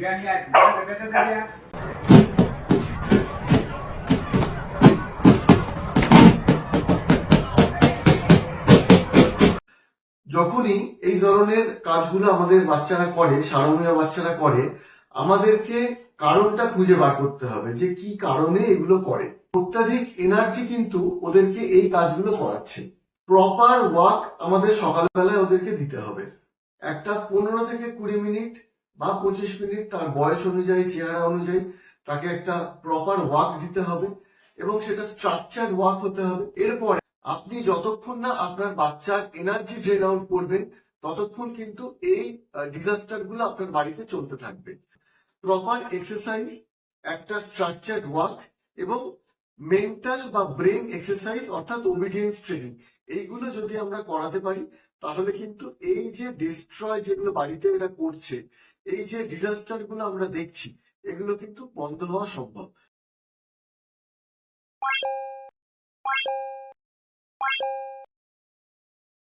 যখনই এই ধরনের কাজগুলো আমাদের বাচ্চারা করে সারমীয় বাচ্চারা করে, আমাদেরকে কারণটা খুঁজে বার করতে হবে যে কি কারণে এগুলো করে। অত্যাধিক এনার্জি কিন্তু ওদেরকে এই কাজগুলো করাচ্ছে। প্রপার ওয়াক আমাদের সকালবেলায় ওদেরকে দিতে হবে। একটা পনেরো থেকে কুড়ি মিনিট বা পঁচিশ মিনিট তার বয়স অনুযায়ী, চেহারা অনুযায়ী তাকে একটা প্রপার ওয়াক দিতে হবে এবং সেটা স্ট্রাকচার ওয়াক হতে হবে। এরপরে আপনি যতক্ষণ না আপনার বাচ্চার এনার্জি ড্রেন আউট করবেন, ততক্ষণ কিন্তু এই ডিজাস্টারগুলো আপনার বাড়িতে চলতে থাকবে। প্রপার এক্সারসাইজ একটা স্ট্রাকচার ওয়ার্ক এবং মেন্টাল বা ব্রেন এক্সারসাইজ অর্থাৎ ওবিডিয়েন্স ট্রেনিং এইগুলো যদি আমরা করাতে পারি, তাহলে কিন্তু এই যে ডিস্ট্রয় যেগুলো বাড়িতে এটা করছে এই যে ডিজাস্টারগুলো আমরা দেখছি এগুলো কিন্তু বন্ধ হওয়া সম্ভব।